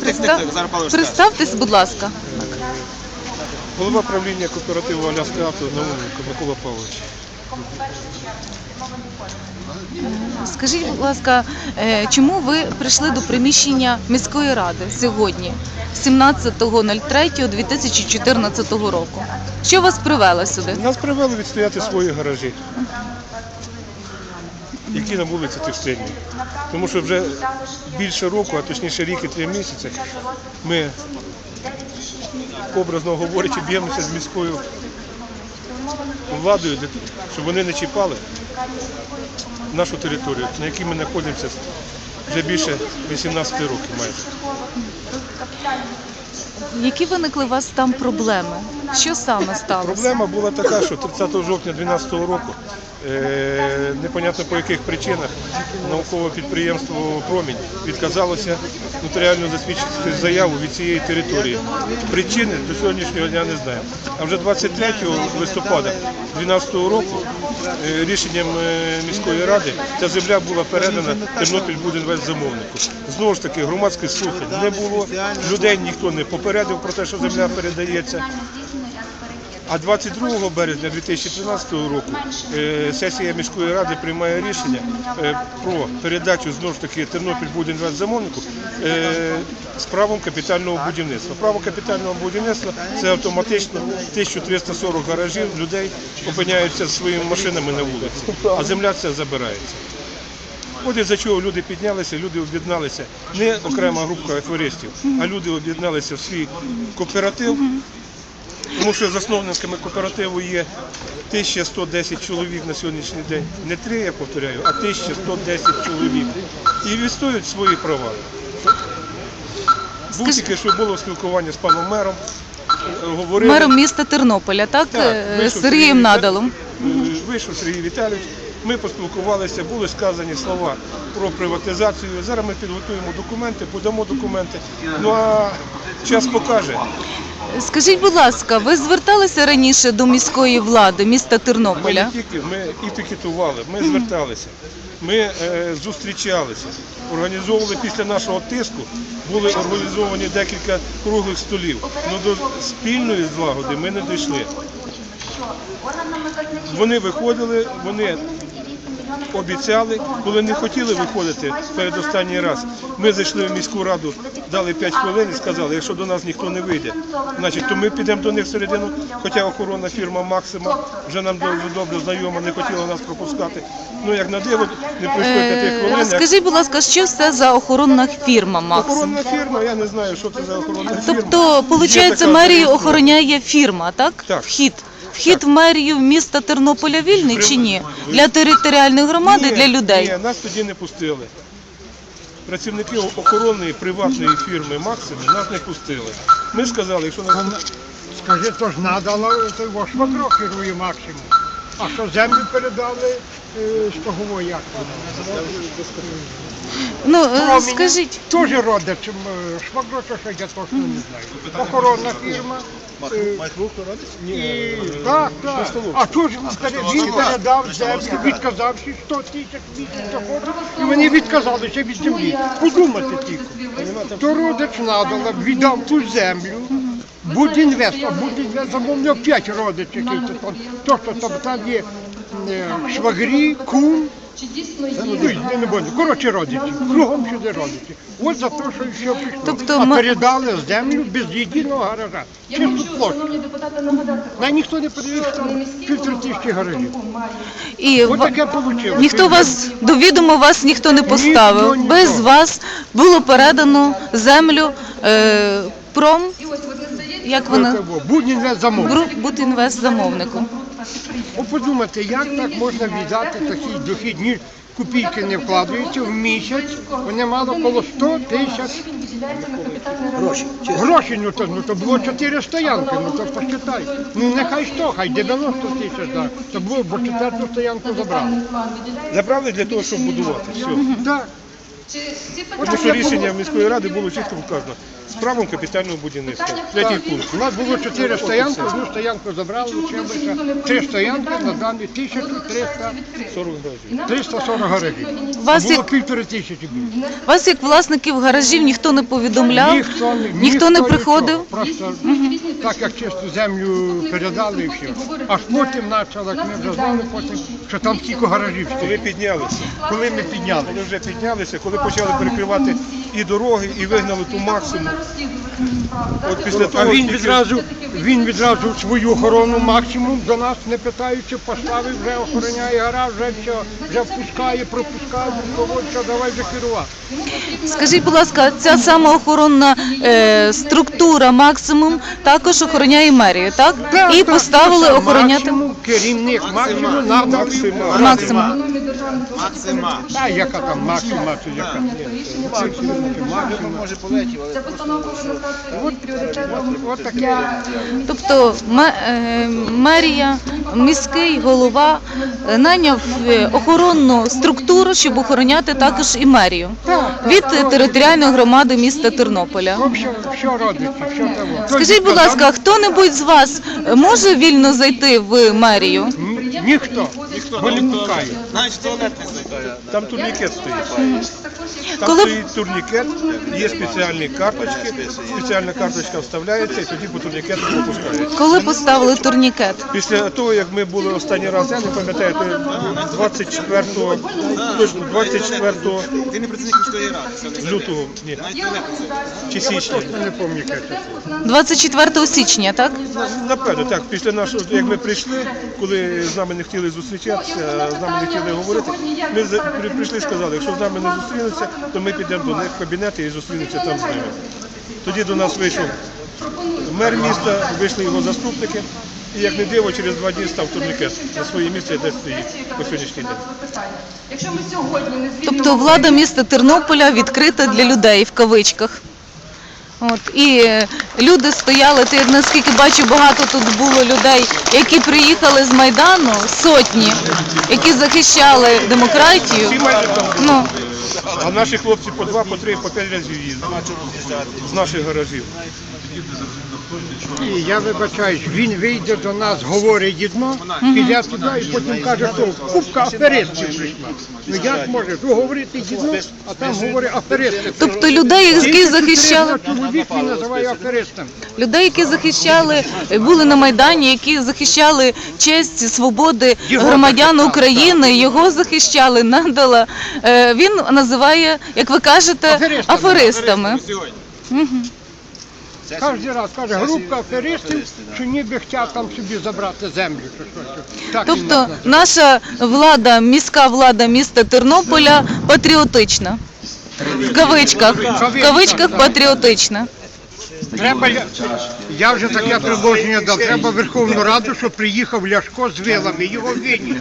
Представ... Представтесь, будь ласка. Голова правління кооперативу Аляска Авто Науменко Микола Павлович. Скажіть, будь ласка, е, чому ви прийшли до приміщення міської ради сьогодні, 17.03.2014 року? Що вас привело сюди? Нас привели відстояти свої гаражі, які на вулиці Текстильній. Тому що вже більше року, а точніше рік і три місяці, ми, образно говорячи, б'ємося з міською владою, щоб вони не чіпали нашу територію, на якій ми знаходимося вже більше 18 років майже. Які виникли у вас там проблеми? Що саме сталося? Проблема була така, що 30 жовтня 2012 року, непонятно по яких причинах, наукове підприємство Промінь відказалося нотаріально засвідчити заяву від цієї території. Причини до сьогоднішнього дня не знаємо. А вже 23 листопада 2012 року е, рішенням е, міської ради ця земля була передана Тернопіль замовнику. Знову ж таки, громадських слухань не було, людей ніхто не попередив про те, що земля передається. А 22 березня 2013 року е, сесія міської ради приймає рішення е, про передачу знову ж таки Тернопіль замовнику е, з правом капітального будівництва. Право капітального будівництва це автоматично 1340 гаражів людей опиняються своїми машинами на вулиці, а земля ця забирається. От із-за чого люди піднялися, люди об'єдналися. Не окрема група аферистів, а люди об'єдналися в свій кооператив. Тому що засновниками кооперативу є 1110 чоловік на сьогоднішній день. Не три, я повторяю, а 1110 чоловік. І відстоюють свої права. Був тільки що було спілкування з паном мером. Говорили, Мером міста Тернополя, так? Так, Е, Сергієм Надалом. Е, Вийшов Сергій Віталійович, ми поспілкувалися, були сказані слова про приватизацію. Зараз ми підготуємо документи, подамо документи. Ну а час покаже. Скажіть, будь ласка, ви зверталися раніше до міської влади міста Ми Тернополя? тільки ми і пікетували, ми зверталися, ми е, зустрічалися, організовували після нашого тиску, були організовані декілька круглих столів. Ну до спільної злагоди ми не дійшли. Вони виходили, вони обіцяли, коли не хотіли виходити перед останній раз. Ми зайшли в міську раду, дали 5 хвилин і сказали, якщо до нас ніхто не вийде, значить, то ми підемо до них всередину. Хоча охоронна фірма Максима вже нам дуже добре знайома, не хотіла нас пропускати. Ну як на диво, не пройшло 5 Е, хвилин. як Скажіть, будь ласка, що це за охоронна фірма Максим? Охоронна фірма, я не знаю, що це за охоронна фірма. Тобто, виходить, мерію охороняє фірма, так? Так. Вхід. Вхід в мерію міста Тернополя вільний чи ні? Для територіальної громади, Ні, для людей. Ні, нас тоді не пустили. Працівники охоронної приватної фірми Максим нас не пустили. Ми сказали, якщо нас Скажи, то ж надало, то його швагро керує максимум. А що землю передали е, з того як? Ну, е, скажіть, Теж родичем е, швагро, то що я точно не знаю. Охоронна фірма. Е, І, так, так. А то ж він пере- він передав землю, відказавши 100 тисяч місяць доходу, і вони відказалися від землі. Подумати тільки. То родич надала, віддав ту землю, Будінвест, а Будінвест замовляв 5 родичів, це там. То, що там, там є е, швагрі, кум, ну, не, не буду. Коротше, родичі, кругом сюди родичі. От за те, що ще. Тобто а ми- передали землю без єдиного гаража. Чисту площу. На ніхто не передає, що там півтори тисячі гаражів. і Ось ва- таке вийшло. ніхто вас до відома вас ніхто не поставив. Ніхто. Без вас було передано землю е, пром, як вона Будінвест замовив. груп Бутінвест замовнику. От подумайте, як так можна віддати такі дохідні копійки не вкладаються в місяць, вони мали коло 100 тисяч гроші. Гроші, ну то, ну то було 4 стоянки, ну то посчитай. Ну нехай 100, хай 90 тисяч, да. то було, бо четверту стоянку забрали. забрали для того, щоб будувати. Все. Так. Тому що рішення міської ради було чітко вказано з правом капітального будівництва. Третій пункт. У нас було чотири стоянки, одну стоянку забрали, Чебича, три стоянки на дані 1300 40 градусів. 340 гаражів. Вас Було як- півтори тисячі було. Вас як власників гаражів ніхто не повідомляв? Ніхто, не- Ніхто не приходив? Просто так як чисту землю передали і все. Аж потім почали, як ми вже знали потім, що там стільки гаражів Коли стоїть. піднялися, Коли ми підняли. коли вже піднялися, коли почали перекривати і дороги, і вигнали ту максимум. От після А того він відразу, він відразу свою охорону максимум до нас не питаючи, поставив, вже охороняє гараж, вже все, вже впускає, пропускає, що, давай вже керувати. Скажіть, будь ласка, ця сама охоронна е, структура максимум також охороняє мерію, так? Так, І так, поставили так, охороняти максимум, керівник максимум надав Максима. максимум. Максима. Та яка там максима, це яка? Максимум, чи максимум. Може полетів, але Тобто е, мерія, міський голова е, найняв е, охоронну структуру, щоб охороняти також і мерію від територіальної громади міста Тернополя. Скажіть, будь ласка, хто-небудь з вас може вільно зайти в мерію? Ні- Ніхто, не пускає. навіть туалет не зайде. Там турнікет стоїть. Там стоїть турнікет, є спеціальні карточки, спеціальна карточка вставляється і тоді по турнікету пропускається. Коли поставили турнікет? Після того, як ми були останній раз, я не пам'ятаю, то 24, точно 24 Ти не працівник міської ради. лютого, ні, чи січня. Не пам'ятаю. 24 січня, так? Напевно, так, після нашого, як ми прийшли, коли з нами не хотіли зустрічатися, з нами не хотіли говорити, ми прийшли і сказали, якщо з нами не зустрінуться, то ми підемо до них в кабінети і зустрінемося там з ними. Тоді до нас вийшов мер міста, вийшли його заступники, і як не диво, через два дні став турнікет на своє місце, де стоїть по сьогоднішній день. Якщо ми сьогодні не Тобто влада міста Тернополя відкрита для людей в кавичках. От і е, люди стояли. Ти наскільки бачу, багато тут було людей, які приїхали з майдану, сотні, які захищали демократію. Ну А наші хлопці по два, по три, по п'ять разів їздили з наших гаражів. І я вибачаюсь, він вийде до нас, говорить одно, піде туди і потім каже, що купка аферистів прийшла. Ну як може, ви говорите одно, а там говорить аферисти. тобто людей, які захищали. Чоловік він називає аферистом. Людей, які захищали, були на майдані, які захищали честь свободи громадян України, його захищали, надала. Е, Він називає, як ви кажете, Аферистами. аферистами. Кожен раз каже, група аферистів, що ніби хотять там собі забрати землю. Чи що, чи- так він Тобто нас наша влада, міська влада міста Тернополя патріотична. В кавичках, в кавичках патріотична. Треба, ля- я вже таке предложення дав, треба Верховну Раду, щоб приїхав Ляшко з вилами, його винні.